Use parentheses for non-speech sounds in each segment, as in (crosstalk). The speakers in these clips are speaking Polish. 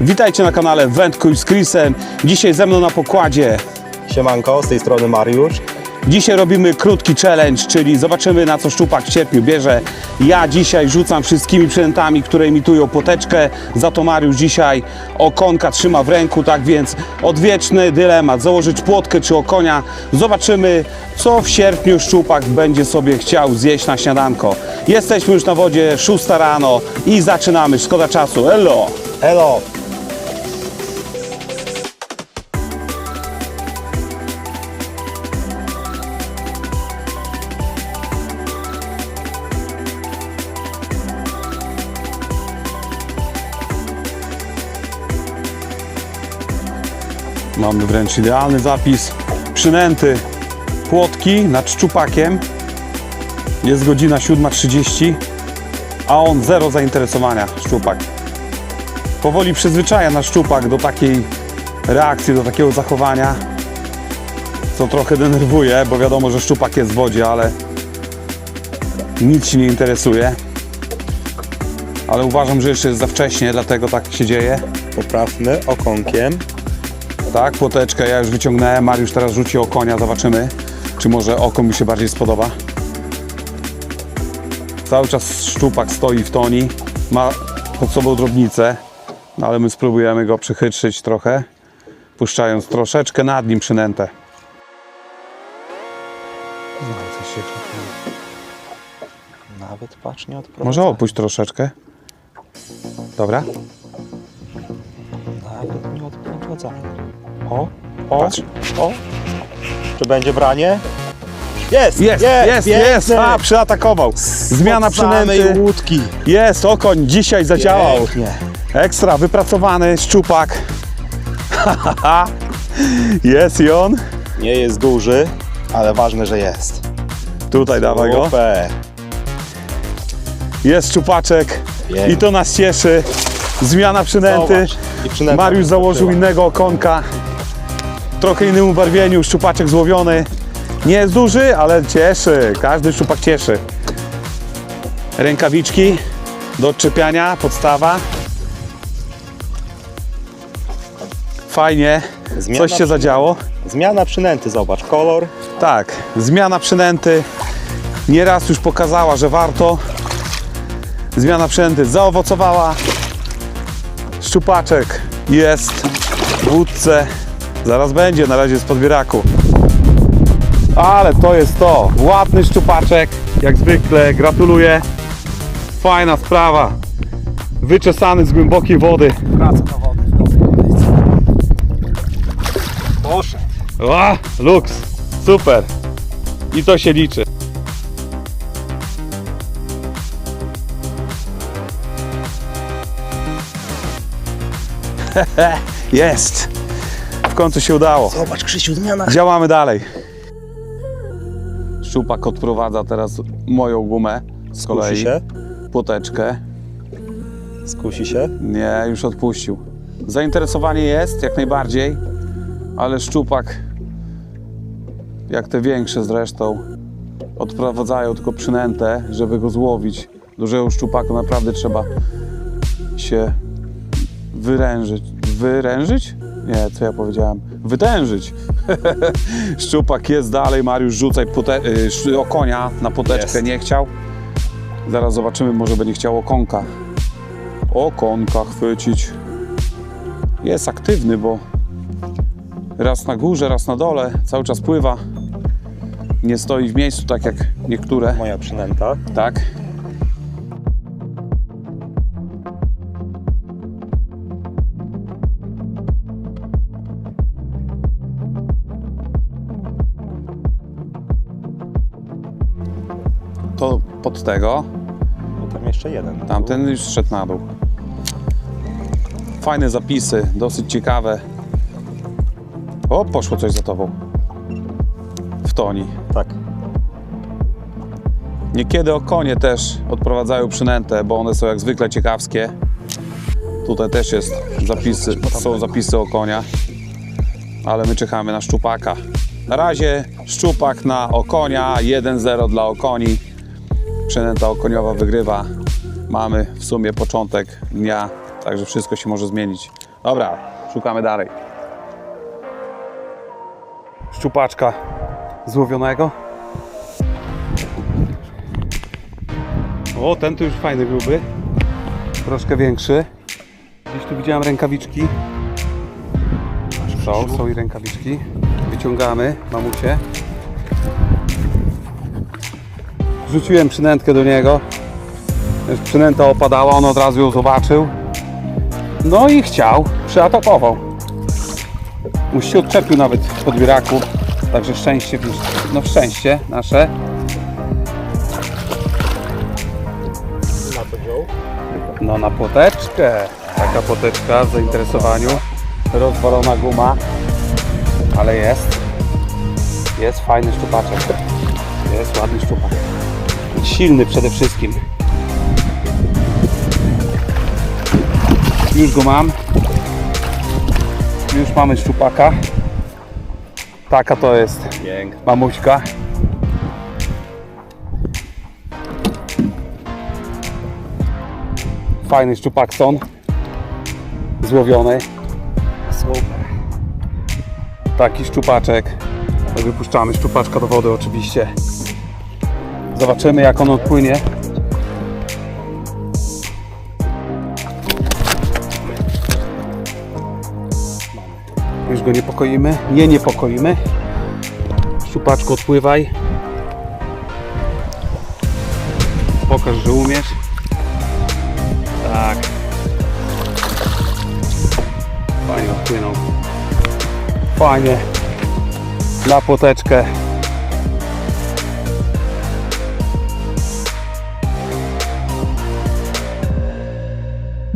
Witajcie na kanale Wędkuj z Chrisem. Dzisiaj ze mną na pokładzie. Siemanko, z tej strony Mariusz. Dzisiaj robimy krótki challenge, czyli zobaczymy na co szczupak w sierpniu bierze. Ja dzisiaj rzucam wszystkimi przynętami, które imitują poteczkę. Za to Mariusz dzisiaj okonka trzyma w ręku, tak więc odwieczny dylemat, założyć płotkę czy okonia. Zobaczymy co w sierpniu szczupak będzie sobie chciał zjeść na śniadanko. Jesteśmy już na wodzie, 6 rano i zaczynamy. Szkoda czasu. Elo! Elo! Mamy wręcz idealny zapis. Przynęty płotki nad szczupakiem. Jest godzina 7.30, a on zero zainteresowania, szczupak. Powoli przyzwyczaja na szczupak do takiej reakcji, do takiego zachowania, co trochę denerwuje, bo wiadomo, że szczupak jest w wodzie, ale nic się nie interesuje. Ale uważam, że jeszcze jest za wcześnie, dlatego tak się dzieje. Poprawny okonkiem. Tak, płoteczkę ja już wyciągnąłem. Mariusz teraz rzuci o konia, zobaczymy, czy może oko mi się bardziej spodoba. Cały czas szczupak stoi w toni, ma pod sobą drobnicę, no ale my spróbujemy go przychytrzyć trochę, puszczając troszeczkę nad nim przynętę. Nawet patrz nie odprowadza. Może opuść troszeczkę. Dobra, Nawet nie odprowadza. O, o, Patrz. o. Czy będzie branie? Jest! jest, jest, jest, piękny! a przyatakował. Zmiana Od samej przynęty, łódki. jest, okoń dzisiaj zadziałał. Pięknie. Ekstra, wypracowany szczupak. (laughs) jest i on. Nie jest duży, ale ważne, że jest. Tutaj dawaj go. Super. Jest szczupaczek Pięknie. i to nas cieszy. Zmiana przynęty. Zobacz. I przynęta Mariusz założył innego okonka. Trochę innym ubarwieniu, szczupaczek złowiony. Nie jest duży, ale cieszy. Każdy szczupak cieszy. Rękawiczki do odczepiania, podstawa. Fajnie. Zmiana Coś się zadziało. Zmiana przynęty, zobacz, kolor. Tak, zmiana przynęty nieraz już pokazała, że warto. Zmiana przynęty zaowocowała. Szczupaczek jest w łódce. Zaraz będzie, na razie z podbieraku. Ale to jest to. Ładny szczupaczek, jak zwykle. Gratuluję. Fajna sprawa. Wyczesany z głębokiej wody. Praca na wodę. Poszedł. A, luks, super. I to się liczy. (laughs) Jest. W końcu się udało. Zobacz, Krzysiu, zmiana. Działamy dalej. Szczupak odprowadza teraz moją gumę z Skusi kolei. się. Płoteczkę. Skusi się. Nie, już odpuścił. Zainteresowanie jest, jak najbardziej, ale szczupak, jak te większe zresztą, odprowadzają tylko przynętę, żeby go złowić. Dużego szczupaku naprawdę trzeba się wyrężyć. Wyrężyć? Nie, co ja powiedziałem? Wytężyć. (laughs) Szczupak jest dalej, Mariusz rzucaj pote- y, sz- okonia na poteczkę, Jest. nie chciał. Zaraz zobaczymy, może będzie chciał okonka okonka chwycić. Jest aktywny, bo raz na górze, raz na dole, cały czas pływa. Nie stoi w miejscu tak jak niektóre. Moja przynęta. Tak. Pod tego. No tam jeszcze jeden. Tamten już szedł na dół. Fajne zapisy, dosyć ciekawe. O, poszło coś za tobą. W toni. Tak. Niekiedy okonie też odprowadzają przynętę, bo one są jak zwykle ciekawskie. Tutaj też jest zapisy, są zapisy o konia, ale my czekamy na szczupaka. Na razie szczupak na okonia, 1-0 dla okoni. Przynęta okoniowa wygrywa. Mamy w sumie początek dnia, także wszystko się może zmienić Dobra, szukamy dalej. Szczupaczka złowionego. O, ten to już fajny gruby. Troszkę większy. Gdzieś tu widziałem rękawiczki. Są, są i rękawiczki. Wyciągamy mamusie. Rzuciłem przynętkę do niego. Przynęta opadała, on od razu ją zobaczył. No i chciał, przyatakował. Już się odczepił nawet w podbieraku. Także szczęście, no szczęście nasze. Na to wziął. No na poteczkę. Taka poteczka w zainteresowaniu. Rozwalona guma. Ale jest. Jest fajny szczupaczek. Jest ładny szczupak. Silny przede wszystkim. Już go mam. Już mamy szczupaka. Taka to jest Piękny. mamuśka. Fajny szczupak son. Złowiony. Super. Taki szczupaczek. Wypuszczamy szczupaczka do wody oczywiście. Zobaczymy jak on odpłynie. Już go niepokoimy. Nie niepokoimy. Szczupaczku odpływaj. Pokaż, że umiesz. Tak. Fajnie odpłynął. Fajnie. Na poteczkę.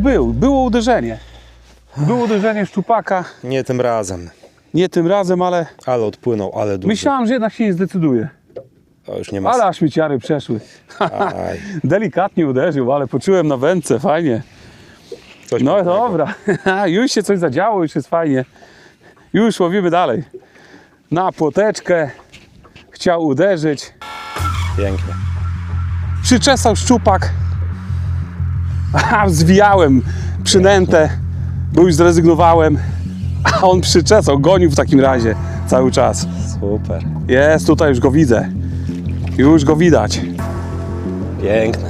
Był, było uderzenie. Było uderzenie szczupaka. Nie tym razem. Nie tym razem, ale Ale odpłynął, ale duży. myślałem, że jednak się nie zdecyduje. To już nie ma Ale aż mi ciary przeszły. (laughs) Delikatnie uderzył, ale poczułem na wędce, fajnie. coś No pięknego. dobra, (laughs) już się coś zadziało, już jest fajnie. Już łowimy dalej. Na płoteczkę. Chciał uderzyć. Pięknie. Przyczesał szczupak. A, zwijałem przynętę, bo już zrezygnowałem. A on przyczesał, gonił w takim razie cały czas. Super. Jest, tutaj już go widzę. Już go widać. Piękny.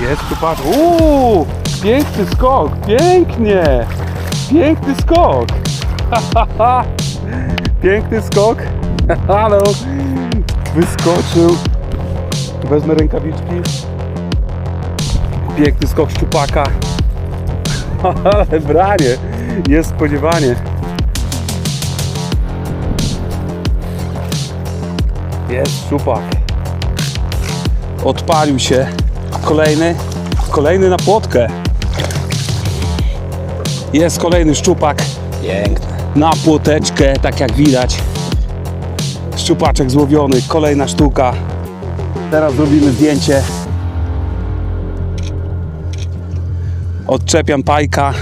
Jest tu patrz. Uuu, piękny skok, pięknie. Piękny skok. piękny skok. (laughs) Ale wyskoczył. Wezmę rękawiczki. Piękny skok szczupaka. (laughs) Ale branie. Niespodziewanie. Jest szczupak. Odpalił się. Kolejny. Kolejny na płotkę. Jest kolejny szczupak Piękny. na płoteczkę, tak jak widać. Szczupaczek złowiony, kolejna sztuka. Teraz zrobimy zdjęcie. Odczepiam pajka.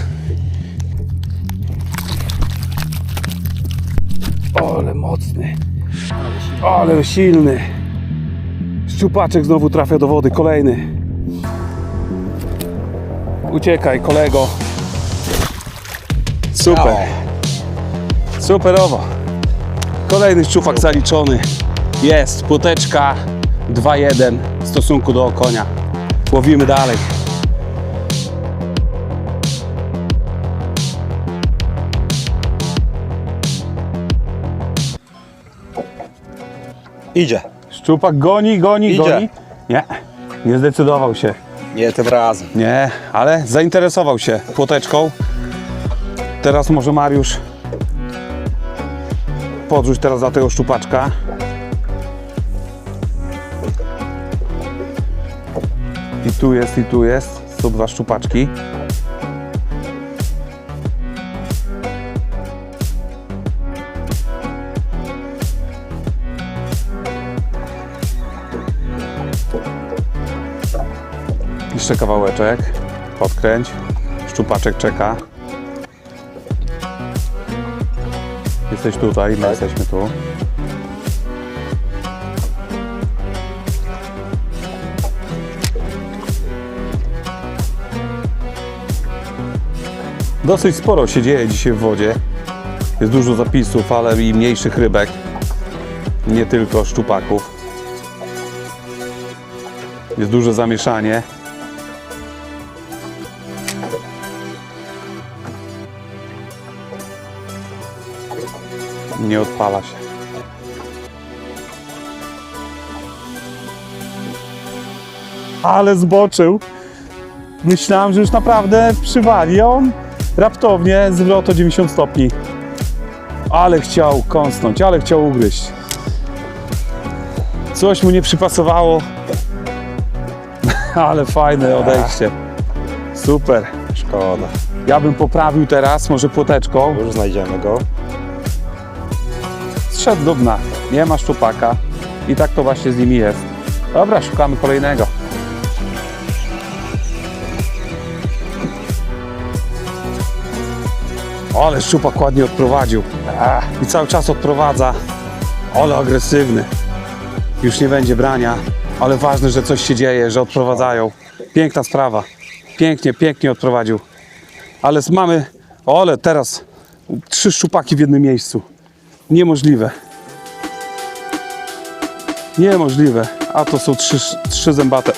Ale mocny. Ale silny. Szczupaczek znowu trafia do wody, kolejny. Uciekaj, kolego. Super. Superowo. Kolejny szczupak zaliczony. Jest, płoteczka 2-1 w stosunku do konia. Łowimy dalej. Idzie. Szczupak goni, goni, Idzie. goni. Nie, nie zdecydował się. Nie tym razem. Nie, ale zainteresował się płoteczką. Teraz może Mariusz podrzuć teraz za tego szczupaczka. I tu jest, i tu jest. Są dwa szczupaczki. Jeszcze kawałeczek. Podkręć. Szczupaczek czeka. Jesteś tutaj, my jesteśmy tu. Dosyć sporo się dzieje dzisiaj w wodzie. Jest dużo zapisów, ale i mniejszych rybek. Nie tylko szczupaków. Jest duże zamieszanie. Nie odpala się. Ale zboczył. Myślałem, że już naprawdę przywali, on raptownie zwrot o 90 stopni. Ale chciał kąsnąć, ale chciał ugryźć. Coś mu nie przypasowało. (laughs) Ale fajne odejście. Super. Szkoda. Ja bym poprawił teraz, może płoteczką. Już znajdziemy go. Zszedł do. Nie ma szczupaka. I tak to właśnie z nimi jest. Dobra, szukamy kolejnego. Ale szczupak ładnie odprowadził. I cały czas odprowadza. Ale agresywny. Już nie będzie brania, ale ważne, że coś się dzieje, że odprowadzają. Piękna sprawa. Pięknie, pięknie odprowadził. Ale mamy, ale teraz trzy szczupaki w jednym miejscu. Niemożliwe. Niemożliwe. A to są trzy, trzy zębate.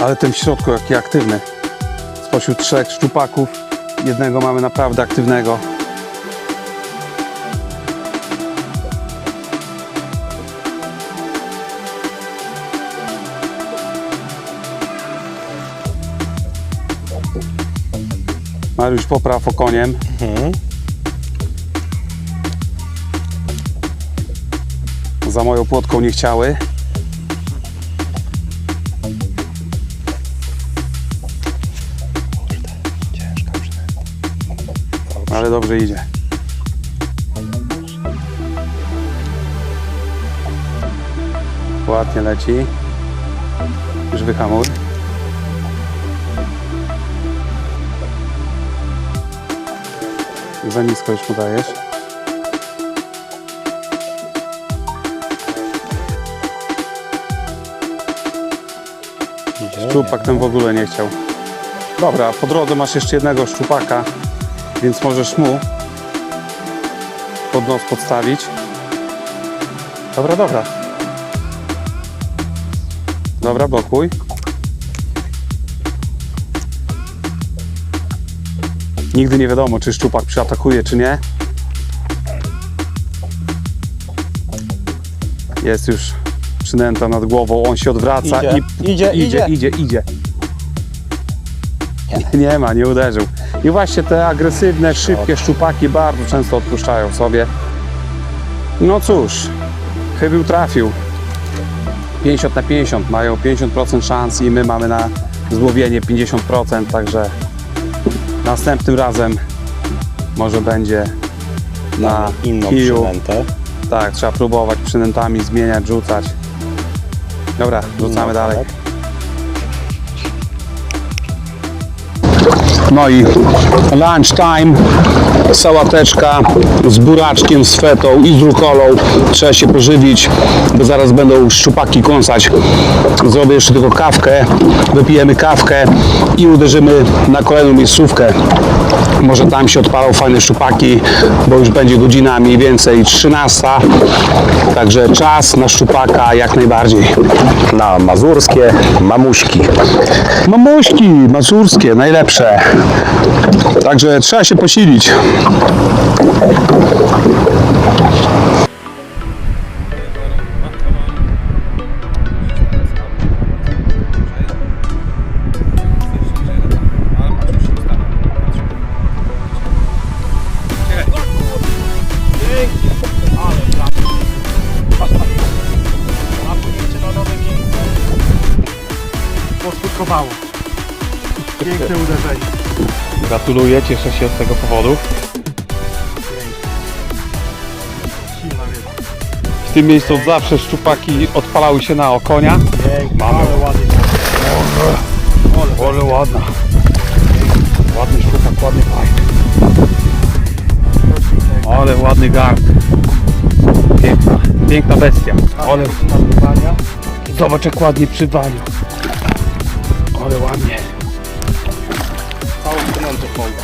Ale ten w środku jaki aktywny. Spośród trzech szczupaków jednego mamy naprawdę aktywnego. Mariusz popraw okoniem. Za moją płotką nie chciały. Ale dobrze idzie. Ładnie leci. Już wyhamuj. Za nisko już mu dajesz. Szczupak ten w ogóle nie chciał. Dobra, po drodze masz jeszcze jednego szczupaka, więc możesz mu pod nos podstawić. Dobra, dobra. Dobra, blokuj. Nigdy nie wiadomo, czy szczupak przyatakuje, czy nie. Jest już przynęta nad głową, on się odwraca Idzie, i idzie, idzie, idzie, idzie. Nie ma, nie uderzył. I właśnie te agresywne, szybkie szczupaki bardzo często odpuszczają sobie. No cóż, chybił trafił. 50 na 50, mają 50% szans i my mamy na złowienie 50%, także następnym razem może będzie na inną kiju. przynętę. Tak, trzeba próbować przynętami zmieniać, rzucać. Dobra, rzucamy No, dalej. tak. No i lunch time, sałateczka z buraczkiem, z fetą i z rukolą. Trzeba się pożywić, bo zaraz będą szczupaki kąsać. Zrobię jeszcze tylko kawkę, wypijemy kawkę i uderzymy na kolejną miejscówkę. Może tam się odpalą fajne szczupaki, bo już będzie godzina mniej więcej 13. Także czas na szczupaka jak najbardziej. Na mazurskie mamuśki. Mamuśki mazurskie, najlepsze. Także trzeba się posilić. Poskutkowało. Piękne uderzenie. Gratuluję, cieszę się z tego powodu. W tym miejscu od zawsze szczupaki odpalały się na okonia. Piękna, ale ładnie. Ale ładna. Ładny szczupak, ładny fajny. Ale ładny gard. Piękna bestia. Ale Zobacz jak ładnie przywalił. Ale ładnie. Całą przynętę pompa.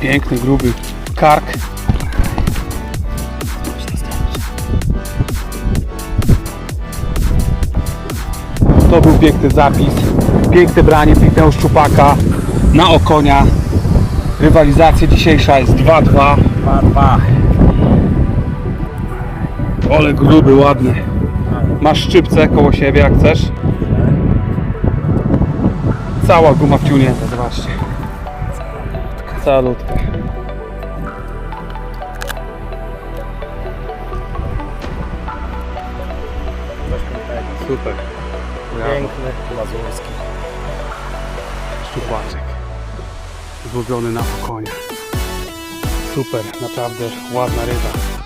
Piękny, gruby kark. To był piękny zapis. Piękne branie, pięknego szczupaka na okonia. Rywalizacja dzisiejsza jest 2-2. 2-2. Ale gruby, ładny. Masz szczypce koło siebie jak chcesz. Cała guma wciągnięta, zobaczcie. Salutka. Super. Piękny, mazurski. Szczupłaczek. Złowiony na okonie. Super, naprawdę ładna ryba.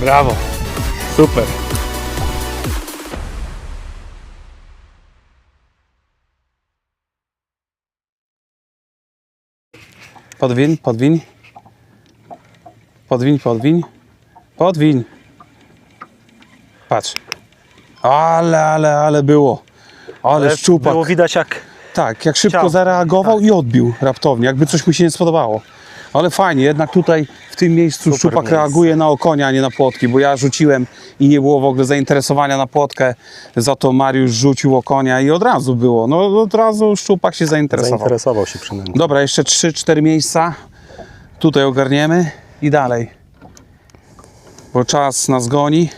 Brawo. Super. Podwiń, podwiń. Podwiń, podwiń. Podwiń. Patrz. Ale, ale, ale było. Ale szczupak. Było widać jak Tak, jak szybko zareagował i odbił raptownie, jakby coś mu się nie spodobało. Ale fajnie, jednak tutaj w tym miejscu Super szczupak miejsce. reaguje na okonia, a nie na płotki, bo ja rzuciłem i nie było w ogóle zainteresowania na płotkę, za to Mariusz rzucił okonia i od razu było. No od razu szczupak się zainteresował. zainteresował się przynętą. Dobra, jeszcze 3-4 miejsca. Tutaj ogarniemy i dalej. Bo czas nas goni,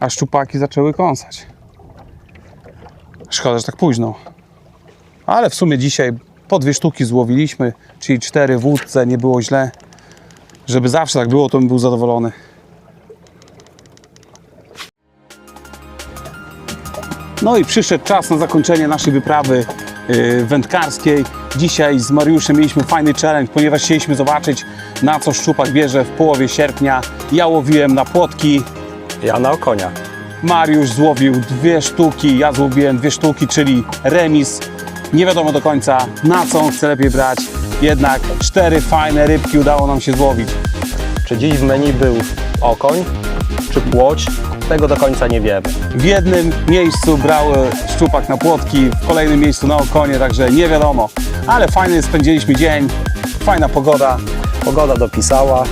a szczupaki zaczęły kąsać. Szkoda, że tak późno. Ale w sumie dzisiaj po dwie sztuki złowiliśmy, czyli cztery wódce, nie było źle. Żeby zawsze tak było, to bym był zadowolony. No i przyszedł czas na zakończenie naszej wyprawy yy, wędkarskiej. Dzisiaj z Mariuszem mieliśmy fajny challenge, ponieważ chcieliśmy zobaczyć na co szczupak bierze w połowie sierpnia. Ja łowiłem na płotki, Ja na okonia. Mariusz złowił dwie sztuki, ja złowiłem dwie sztuki, czyli remis. Nie wiadomo do końca na co on chce lepiej brać, jednak cztery fajne rybki udało nam się złowić. Czy dziś w menu był okoń, czy płoć? Tego do końca nie wiemy. W jednym miejscu brał e, szczupak na płotki, w kolejnym miejscu na okonie, także nie wiadomo. Ale fajny spędziliśmy dzień, fajna pogoda. Pogoda dopisała.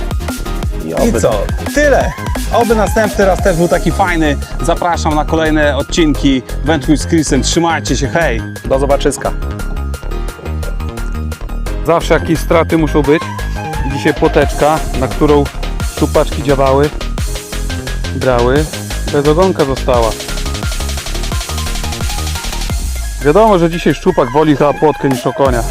I, I oby co? Tyle. Oby następny raz też był taki fajny. Zapraszam na kolejne odcinki Wędkuj z Chrisem. Trzymajcie się, hej! Do zobaczyska. Zawsze jakieś straty muszą być. Dzisiaj płoteczka, na którą szczupaczki działały, brały. Bez ogonka została. Wiadomo, że dzisiaj szczupak woli chyba płotkę niż okonia.